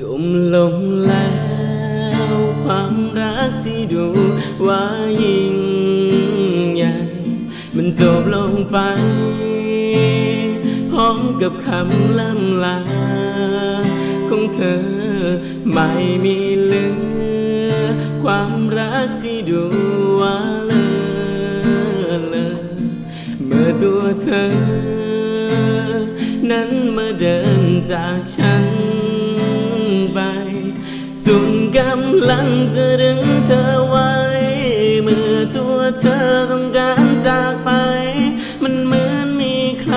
จมลงแล้วความรักที่ดูว่ายิ่งใหญ่ มันจบลงไป พร้อมกับคำล่ำลาของเธอไม่มีเหลือ ความรักที่ดูว่าเลอเลอเมื่อตัวเธอ นั้นมาเดินจากฉัน สุนกำลังจะดึงเธอไว้ เมื่อตัวเธอต้องการจากไป มันเหมือนมีใคร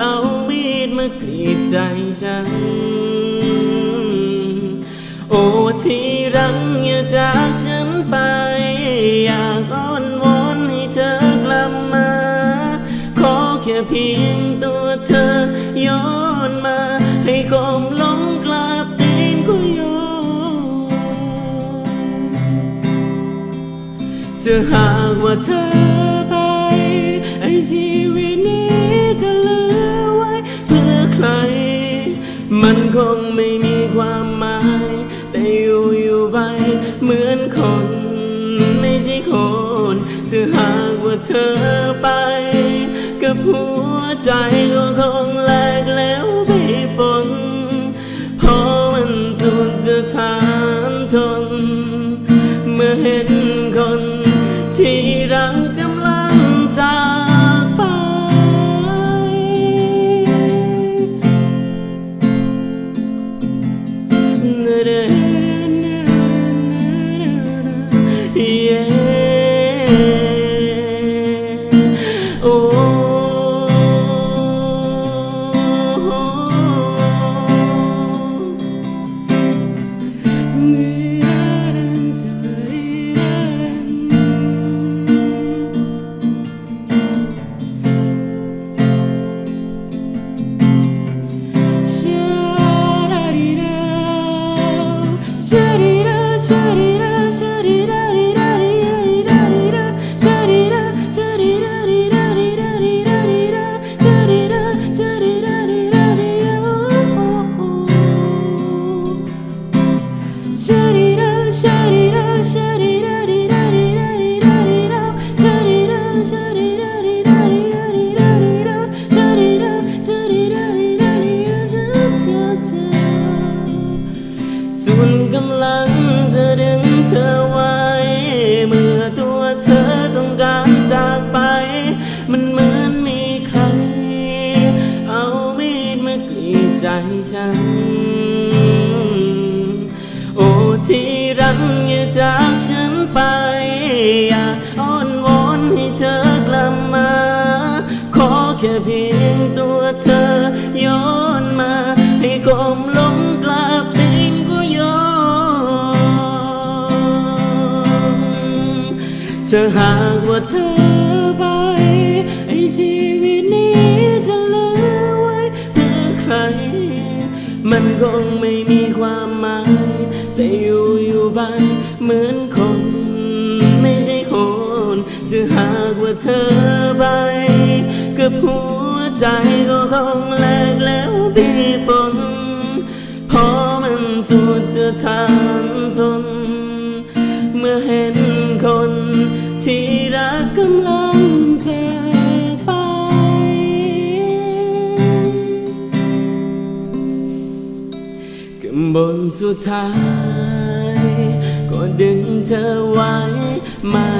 เอามีดมากรีดใจฉัน โอ้ที่รักอย่าจากฉันไป อยากอ้อนวอนให้เธอกลับมา ขอแค่เพียงตัว จะหากว่าเธอไป ไอชีวิตนี้จะเหลือไว้เพื่อใคร มันคงไม่มีความหมาย แต่อยู่อยู่ไปเหมือนคน ไม่ใช่คนจะหากว่าเธอไป กับหัวใจก็คงแหลกแล้วไปปน โส่วนกำลังจะดึงเธอไว้ เมื่อตัวเธอต้องการจากไป มันเหมือนมีใคร เอามีดมากรีดใจฉัน โอ้ที่ จากฉันไป อยากอ้อนวอนให้เธอกลับมา ขอแค่เพียงตัวเธอย้อนมา ให้กลมลงกลับตีนก็ยอมจะหากว่าเธอไปไอชีวิตนี้จะเหลือไว้เพื่อใคร มันคงไม่มีความหมายแต่อยู่อยู่ไป เหมือนคนไม่ใช่คนจะหากว่าเธอไป กับหัวใจก็คงแหลกแล้วปีปนเพราะมันสุดจะทานทน เมื่อเห็นคนที่รักกำลังจะไปกำบนสุดท้าย ก็ดึงเธอไว้ไม่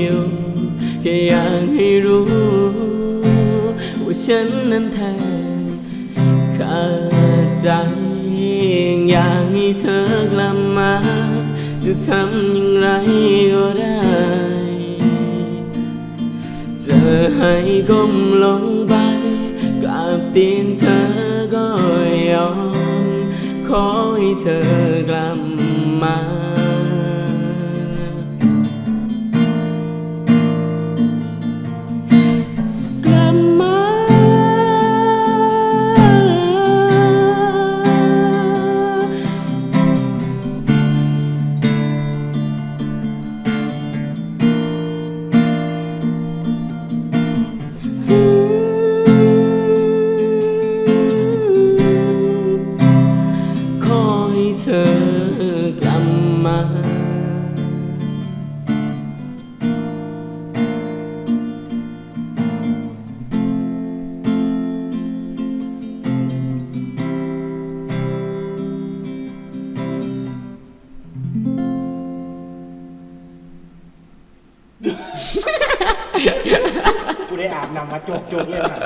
อยู่แค่อยากให้รู้ ว่าฉันนั้นแทบขาดใจ อยากให้เธอกลับมา จะทำอย่างไรก็ได้จะให้ก้มลงไปกราบตีนเธอก็ยอมขอให้เธอกลับ ม อาบน้ำมาโจกโจกเลยนะ